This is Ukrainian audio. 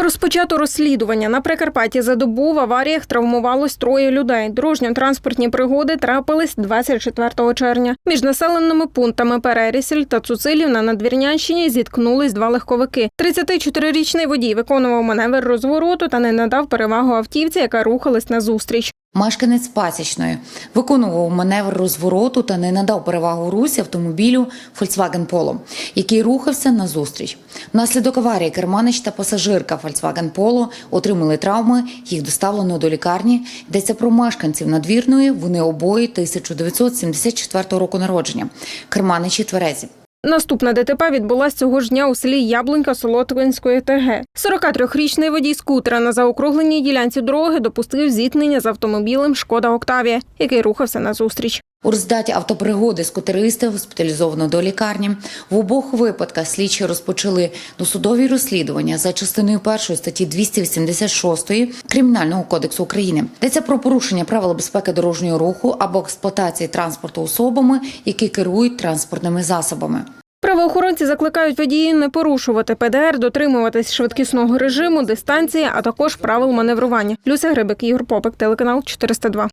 Розпочато розслідування на Прикарпатті за добу в аваріях травмувалось троє людей. Дорожньо-транспортні пригоди трапились 24 червня. Між населеними пунктами Перерісіль та Цуцилів на Надвірнянщині зіткнулись два легковики. 34-річний водій виконував маневр розвороту та не надав перевагу автівці, яка рухалась назустріч. Мешканець Пасічної виконував маневр розвороту та не надав перевагу русі автомобілю Volkswagen Polo, який рухався назустріч. Внаслідок аварії керманич та пасажирка Volkswagen Polo отримали травми. Їх доставлено до лікарні. Йдеться про мешканців надвірної. Вони обоє 1974 року народження. Керманичі тверезі. Наступна ДТП відбулася цього ж дня у селі Яблунька Солотвинської ТГ. 43-річний водій скутера на заокругленій ділянці дороги допустив зіткнення з автомобілем Шкода Октавія, який рухався назустріч. У результаті автопригоди скутеристи госпіталізовано до лікарні. В обох випадках слідчі розпочали досудові розслідування за частиною першої статті 286 Кримінального кодексу України. Йдеться про порушення правил безпеки дорожнього руху або експлуатації транспорту особами, які керують транспортними засобами. Правоохоронці закликають водіїв не порушувати ПДР, дотримуватись швидкісного режиму, дистанції, а також правил маневрування. Люся Грибик, Ігор Попик, телеканал 402.